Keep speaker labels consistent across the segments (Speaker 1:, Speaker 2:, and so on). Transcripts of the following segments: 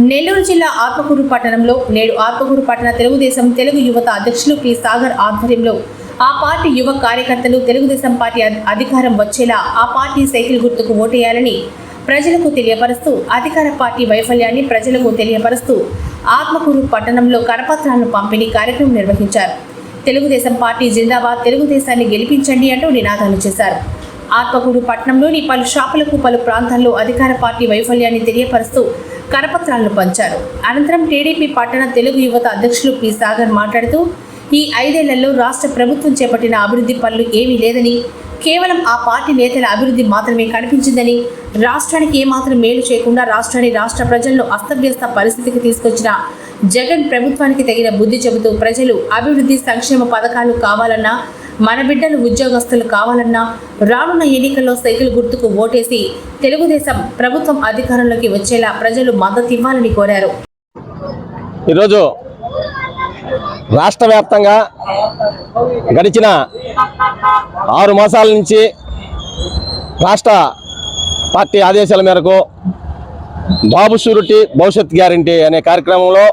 Speaker 1: నెల్లూరు జిల్లా ఆత్మకూరు పట్టణంలో నేడు ఆత్మకూరు పట్టణ తెలుగుదేశం తెలుగు యువత అధ్యక్షులు పి. సాగర్ ఆధ్వర్యంలో ఆ పార్టీ యువ కార్యకర్తలు తెలుగుదేశం పార్టీ అధి- అధికారం వచ్చేలా ఆ పార్టీ సైకిల్ గుర్తుకు ఓటేయాలని ప్రజలకు తెలియపరుస్తూ అధికార పార్టీ వైఫల్యాన్ని ప్రజలకు తెలియపరుస్తూ ఆత్మకూరు పట్టణంలో కరపత్రాలను పంపిణీ కార్యక్రమం నిర్వహించారు. తెలుగుదేశం పార్టీ జిందాబాద్ తెలుగుదేశాన్ని గెలిపించండి అంటూ నినాదాలు చేశారు. ఆత్మకూరు పట్టణంలోని పలు షాపులకు పలు ప్రాంతాల్లో అధికార పార్టీ వైఫల్యాన్ని తెలియపరుస్తూ కరపత్రాలను పంచారు. అనంతరం టీడీపీ పట్టణ తెలుగు యువత అధ్యక్షులు పి. సాగర్ మాట్లాడుతూ ఈ ఐదేళ్ళలో రాష్ట్ర ప్రభుత్వం చేపట్టిన అభివృద్ధి పనులు ఏమీ లేదని కేవలం ఆ పార్టీ నేతల అభివృద్ధి మాత్రమే కనిపించిందని రాష్ట్రానికి ఏమాత్రం మేలు చేయకుండా రాష్ట్రాన్ని రాష్ట్ర ప్రజలను అస్తవ్యస్త పరిస్థితికి తీసుకొచ్చిన జగన్ ప్రభుత్వానికి తగిన బుద్ధి చెబుతూ ప్రజలు అభివృద్ధి సంక్షేమ పథకాలు కావాలన్నా మన బిడ్డలు ఉద్యోగస్తులు కావాలన్నా రానున్న ఎన్నికల్లో సైకిల్ గుర్తుకు ఓటేసి తెలుగుదేశం ప్రభుత్వం అధికారంలోకి వచ్చేలా ప్రజలు మద్దతు ఇవ్వాలని కోరారు.
Speaker 2: ఈరోజు రాష్ట్ర వ్యాప్తంగా గడిచిన ఆరు మాసాల నుంచి రాష్ట్ర పార్టీ ఆదేశాల మేరకు బాబు షూరిటీ భవిష్యత్ గ్యారంటీ అనే కార్యక్రమంలో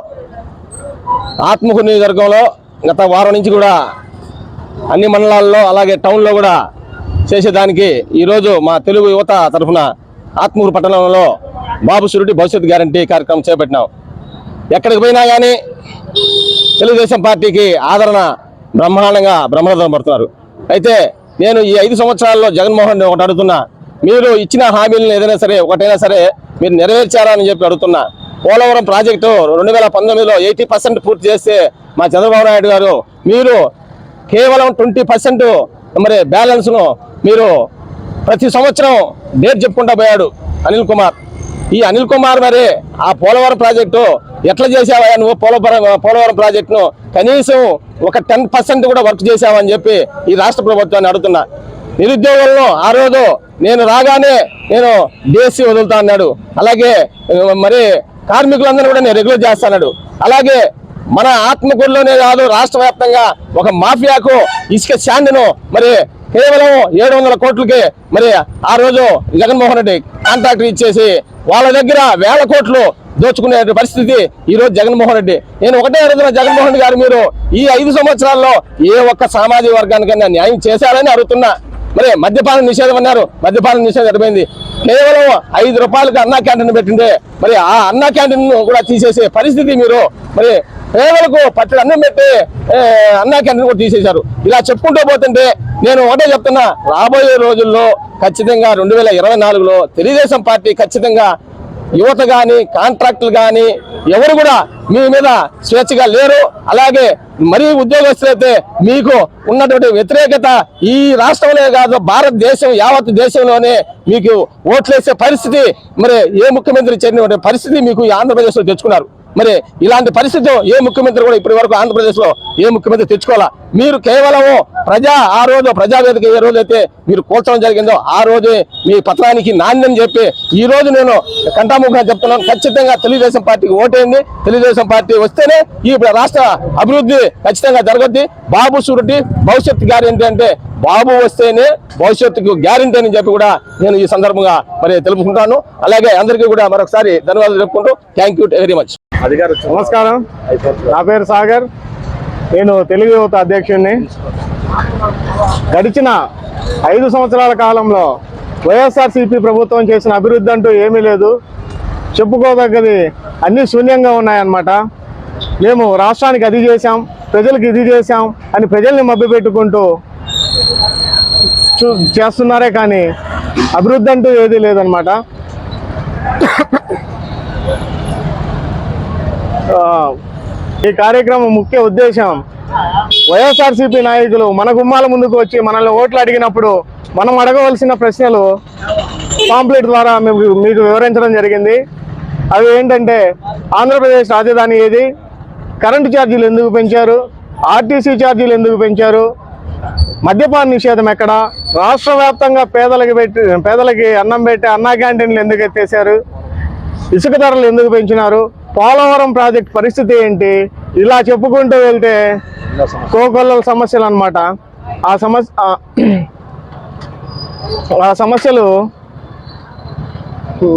Speaker 2: ఆత్మకూరు నియోజకవర్గంలో గత వారం నుంచి కూడా అన్ని మండలాల్లో అలాగే టౌన్లో కూడా చేసేదానికి ఈరోజు మా తెలుగు యువత తరఫున ఆత్మూరు పట్టణంలో బాబు షూరిటీ భవిష్యత్ గ్యారంటీ కార్యక్రమం చేపట్టినాం. ఎక్కడికి పోయినా కానీ తెలుగుదేశం పార్టీకి ఆదరణ బ్రహ్మాండంగా బ్రహ్మరథం పడుతున్నారు. అయితే నేను ఈ ఐదు సంవత్సరాల్లో జగన్మోహన్ రెడ్డి ఒకటి అడుగుతున్నా. మీరు ఇచ్చిన హామీలను ఏదైనా సరే ఒకటైనా సరే మీరు నెరవేర్చారా అని చెప్పి అడుగుతున్నా. పోలవరం ప్రాజెక్టు రెండు వేల పంతొమ్మిదిలో ఎయిటీ పర్సెంట్ పూర్తి చేస్తే మా చంద్రబాబు నాయుడు గారు మీరు కేవలం ట్వంటీ పర్సెంట్ మరి బ్యాలెన్స్ను మీరు ప్రతి సంవత్సరం డేట్ చెప్పుకుంటా పోయాడు అనిల్ కుమార్. ఈ అనిల్ కుమార్ మరి ఆ పోలవరం ప్రాజెక్టు ఎట్లా చేసావా నువ్వు? పోలవరం పోలవరం ప్రాజెక్టును కనీసం ఒక టెన్ పర్సెంట్ కూడా వర్క్ చేసావని చెప్పి ఈ రాష్ట్ర ప్రభుత్వాన్ని అడుగుతున్నా. నిరుద్యోగులను ఆ రోజు నేను రాగానే నేను డిఎస్సి వదులుతా అన్నాడు. అలాగే మరి కార్మికులందరూ కూడా నేను రెగ్యులర్ చేస్తాడు అలాగే మన ఆత్మకూరులోనే కాదు రాష్ట్ర వ్యాప్తంగా ఒక మాఫియాకు ఇసుక శాండ్ను మరి కేవలం ఏడు వందల కోట్లకి మరి ఆ రోజు జగన్మోహన్ రెడ్డి కాంట్రాక్టర్ ఇచ్చేసి వాళ్ళ దగ్గర వేల కోట్లు దోచుకునే పరిస్థితి ఈ రోజు జగన్మోహన్ రెడ్డి. నేను ఒకటే అడుగుతున్నా జగన్మోహన్ రెడ్డి గారు మీరు ఈ ఐదు సంవత్సరాల్లో ఏ ఒక్క సామాజిక వర్గానికైనా న్యాయం చేశారని అడుగుతున్నా. మరి మద్యపాన నిషేధం అన్నారు మద్యపాన నిషేధం ఎడిపోయింది కేవలం ఐదు రూపాయలకు అన్నా క్యాంటీన్ పెట్టింది. మరి ఆ అన్నా క్యాంటీన్ కూడా తీసేసే పరిస్థితి మీరు మరి పేదలకు పట్టడి అన్నం పెట్టి అన్నా క్యాంటీన్ కూడా తీసేశారు. ఇలా చెప్పుకుంటూ పోతుంటే నేను ఒకటే చెప్తున్నా రాబోయే రోజుల్లో ఖచ్చితంగా రెండు వేల ఇరవై నాలుగులో తెలుగుదేశం పార్టీ ఖచ్చితంగా యువత కానీ కాంట్రాక్టులు కానీ ఎవరు కూడా మీ మీద స్వేచ్ఛగా లేరు. అలాగే మరీ ఉద్యోగస్తులైతే మీకు ఉన్నటువంటి వ్యతిరేకత ఈ రాష్ట్రంలో కాదు భారతదేశం యావత్ దేశంలోనే మీకు ఓట్లేసే పరిస్థితి మరి ఏ ముఖ్యమంత్రి చేరిన పరిస్థితి మీకు ఈ ఆంధ్రప్రదేశ్లో తెచ్చుకున్నారు. మరి ఇలాంటి పరిస్థితి ఏ ముఖ్యమంత్రి కూడా ఇప్పటి వరకు ఆంధ్రప్రదేశ్లో ఏ ముఖ్యమంత్రి తెచ్చుకోవాలా? మీరు కేవలము ప్రజా ఆ రోజు ప్రజావేదిక ఏ రోజైతే మీరు కూల్చడం జరిగిందో ఆ రోజే మీ పత్రానికి నాణ్యం చెప్పి ఈ రోజు నేను కంటాముఖంగా చెప్తున్నాను. ఖచ్చితంగా తెలుగుదేశం పార్టీకి ఓటేయండి. తెలుగుదేశం పార్టీ వస్తేనే ఈ రాష్ట్ర అభివృద్ధి ఖచ్చితంగా జరగద్ది. బాబు షూరిటీ భవిష్యత్ గ్యారెంటీ అంటే బాబు వస్తేనే భవిష్యత్తుకు గ్యారెంటీ అని చెప్పి కూడా నేను ఈ సందర్భంగా మరి తెలుపుకుంటాను. అలాగే అందరికీ కూడా మరొకసారి ధన్యవాదాలు చెప్పుకుంటూ థ్యాంక్ యూ వెరీ మచ్.
Speaker 3: నమస్కారం. నా పేరు సాగర్. నేను తెలుగు యువత అధ్యక్షుడిని. గడిచిన ఐదు సంవత్సరాల కాలంలో వైఎస్ఆర్సీపీ ప్రభుత్వం చేసిన అభివృద్ధి అంటూ ఏమీ లేదు. చెప్పుకోదగ్గది అన్నీ శూన్యంగా ఉన్నాయన్నమాట. మేము రాష్ట్రానికి అది చేశాం ప్రజలకు ఇది చేశాం అని ప్రజల్ని మభ్యపెట్టుకుంటూ చూ చేస్తున్నారే కానీ అభివృద్ధి అంటూ ఏదీ లేదనమాట ఈ కార్యక్రమం ముఖ్య ఉద్దేశం. వైఎస్ఆర్సీపీ నాయకులు మన గుమ్మాల ముందుకు వచ్చి మనల్ని ఓట్లు అడిగినప్పుడు మనం అడగవలసిన ప్రశ్నలు పాంప్లెట్ ద్వారా మేము మీకు వివరించడం జరిగింది. అవి ఏంటంటే ఆంధ్రప్రదేశ్ రాజధాని ఏది? కరెంటు ఛార్జీలు ఎందుకు పెంచారు? ఆర్టీసీ ఛార్జీలు ఎందుకు పెంచారు? మద్యపాన నిషేధం ఎక్కడ? రాష్ట్ర వ్యాప్తంగా పేదలకి పెట్టి పేదలకి అన్నం పెట్టి అన్నా క్యాంటీన్లు ఎందుకు ఎత్తేసారు ఇసుక ధరలు ఎందుకు పెంచినారు? పోలవరం ప్రాజెక్ట్ పరిస్థితి ఏంటి? ఇలా చెప్పుకుంటూ వెళ్తే కోకొల్లల సమస్యలు అన్నమాట. ఆ సమస్య ఆ సమస్యలు